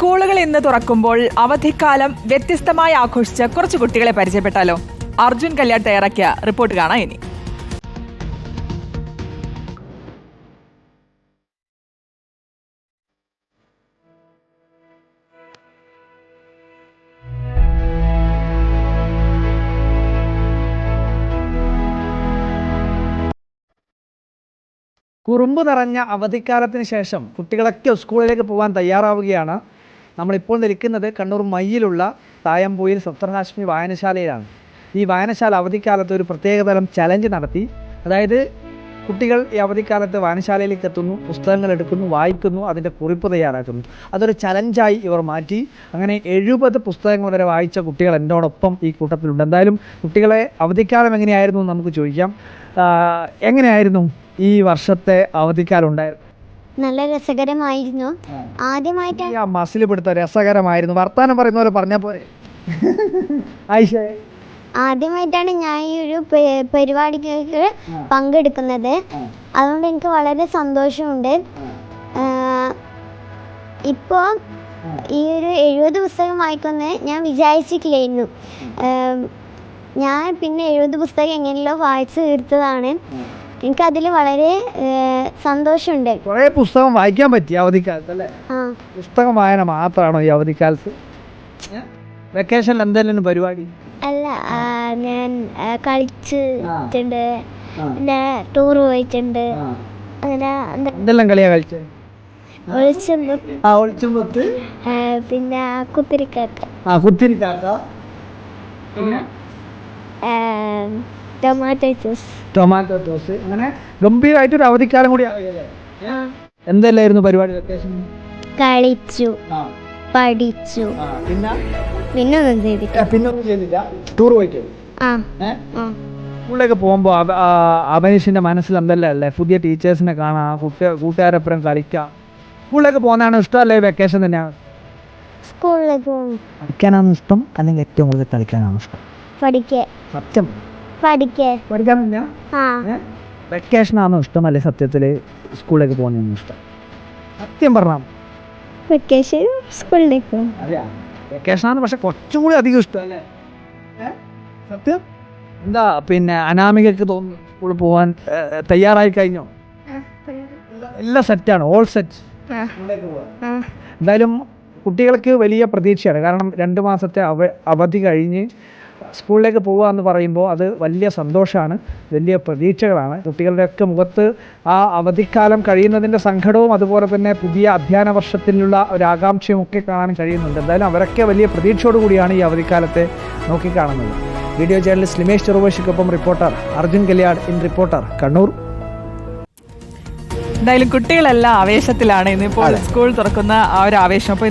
സ്കൂളുകൾ ഇന്ന് തുറക്കുമ്പോൾ അവധിക്കാലം വ്യത്യസ്തമായി ആഘോഷിച്ച കുറച്ച് കുട്ടികളെ പരിചയപ്പെട്ടാലോ? അർജുൻ കല്യാൺ തയ്യാറാക്കിയ റിപ്പോർട്ട് കാണാം ഇനി. കുറുമ്പ് നിറഞ്ഞ അവധിക്കാലത്തിന് ശേഷം കുട്ടികളൊക്കെ സ്കൂളിലേക്ക് പോകാൻ തയ്യാറാവുകയാണ്. നമ്മളിപ്പോൾ നിൽക്കുന്നത് കണ്ണൂർ മയ്യിലുള്ള തായമ്പൂയിൽ സപ്തഹാശ്മി വായനശാലയിലാണ്. ഈ വായനശാല അവധിക്കാലത്ത് ഒരു പ്രത്യേകതരം ചലഞ്ച് നടത്തി. അതായത് കുട്ടികൾ ഈ അവധിക്കാലത്ത് വായനശാലയിലേക്ക് എത്തുന്നു പുസ്തകങ്ങൾ എടുക്കുന്നു വായിക്കുന്നു അതിന്റെ കുറിപ്പ് തയ്യാറാക്കുന്നു. അതൊരു ചലഞ്ചായി ഇവർ മാറ്റി. അങ്ങനെ എഴുപത് പുസ്തകങ്ങൾ വരെ വായിച്ച കുട്ടികൾ എന്നോടൊപ്പം ഈ കൂട്ടത്തിലുണ്ട്. എന്തായാലും കുട്ടികളെ അവധിക്കാലം എങ്ങനെയായിരുന്നു നമുക്ക് ചോദിക്കാം. എങ്ങനെയായിരുന്നു ഈ വർഷത്തെ അവധിക്കാലം ഉണ്ടായിരുന്നു നല്ല രസകരമായിരുന്നു. ആദ്യമായിട്ട് ആ മസിൽ പിടുത്ത രസകരമായിരുന്നു. വർത്താനം പറയുന്ന പോലെ പറഞ്ഞാൽ പോരെ. ആയിഷ. ആദ്യമായിട്ടാണ് ഞാൻ ഈ ഒരു പ- പരിപാടിക്ക് പങ്കെടുക്കുന്നത്. അതുകൊണ്ട് എനിക്ക് വളരെ സന്തോഷമുണ്ട്. ഇപ്പോൾ ഈ ഒരു എഴുപത് പുസ്തകം വായിക്കുമെന്ന് ഞാൻ വിചാരിച്ചിട്ടില്ലായിരുന്നു ആം, ഞാൻ പിന്നെ എഴുപത് പുസ്തകം എങ്ങനെയല്ലോ വായിച്ചു തീർത്തതാണ്. എനിക്കതിൽ വളരെ സന്തോഷമുണ്ട്. കുറേ പുസ്തകം വായിക്കാൻ പറ്റി അവധിക്കാലത്ത് അല്ലേ? പുസ്തകം വായന മാത്രമാണോ ഈ അവധിക്കാലത്ത്? വെക്കേഷനിൽ എന്തെങ്കിലും പരിപാടി? അല്ല ഞാൻ കളിച്ചിട്ടുണ്ട്. പിന്നെ ടൂർ പോയിട്ടുണ്ട്. അങ്ങനെ എന്ത- എന്തെല്ലാം കളിയാ കളിച്ചത് ഒളിച്ചുമ്പത്ത് പിന്നെ കുത്തിരിക്കാക്ക ആ കുത്തിരിക്കാക്ക ടൊമാറ്റോ ജ്യൂസ് ടൊമാറ്റോ ടോസ് അങ്ങനെ ഗംഭീരമായിട്ടൊരു അവധിക്കാലം കൂടി? എന്തെല്ലായിരുന്നു പരിപാടി വെക്കേഷൻ കളിച്ചു. പഠിച്ചു. പിന്നെ പിന്നെ? ഒന്നും ചെയ്തിട്ട് ഏ, പിന്നെ ഒന്നും ചെയ്തില്ല. ടൂർ പോയിട്ട്? ആ. സ്കൂളിലേക്ക് പോകുമ്പോൾ അമനീഷിന്റെ മനസ്സിൽ എന്തല്ലേ പുതിയ ടീച്ചേഴ്സിനെ കാണാം കുട്ടി കൂട്ടുകാരൊപ്പം കളിക്കാം. സ്കൂളിലേക്ക് പോകുന്നതാണ് ഇഷ്ടം അല്ലേ വെക്കേഷൻ തന്നെയാണ് സ്കൂളിലേക്ക് പോകും ഇഷ്ടം. അല്ലെങ്കിൽ ഏറ്റവും കൂടുതൽ കളിക്കാനാണ് ഇഷ്ടം. പഠിക്കേ സത്യം. പഠിക്കേ. പഠിക്കാനില്ല ആ. വെക്കേഷനാണോ ഇഷ്ടം അല്ലെ സത്യത്തിൽ സ്കൂളിലേക്ക് പോകുന്നതാണ് ഇഷ്ടം. സത്യം പറഞ്ഞാൽ വെക്കേഷൻ സ്കൂളിലേക്ക് അതെയാ? വെക്കേഷനാണ് പക്ഷെ കുറച്ചും കൂടി അധികം ഇഷ്ടം അല്ലേ? സത്യം? എന്താ പിന്നെ അനാമികക്ക് തോന്നുന്നു സ്കൂളിൽ പോകാൻ തയ്യാറായി കഴിഞ്ഞോ? എല്ലാം സെറ്റാണ് ഓൾ സെറ്റ്. എന്തായാലും കുട്ടികൾക്ക് വലിയ പ്രതീക്ഷയാണ്. കാരണം രണ്ട് മാസത്തെ അവ അവധി കഴിഞ്ഞ് സ്കൂളിലേക്ക് പോവുക എന്ന് പറയുമ്പോൾ അത് വലിയ സന്തോഷമാണ് വലിയ പ്രതീക്ഷകളാണ്. കുട്ടികളുടെയൊക്കെ മുഖത്ത് ആ അവധിക്കാലം കഴിയുന്നതിന്റെ സങ്കടവും അതുപോലെ തന്നെ പുതിയ അധ്യയന വർഷത്തിലുള്ള ഒരു ആകാംക്ഷയും ഒക്കെ കാണാൻ കഴിയുന്നുണ്ട്. എന്തായാലും അവരൊക്കെ വലിയ പ്രതീക്ഷയോടുകൂടിയാണ് ഈ അവധിക്കാലത്തെ നോക്കിക്കാണുന്നത്. Video journalist Limesh ചെറുവശിക്കൊപ്പം reporter Arjun Kalyad in reporter Kannur. എന്തായാലും കുട്ടികളെല്ലാം ആവേശത്തിലാണ്. ഇന്നിപ്പോൾ സ്കൂൾ തുറക്കുന്ന ആ ഒരു ആവേശം. അപ്പോൾ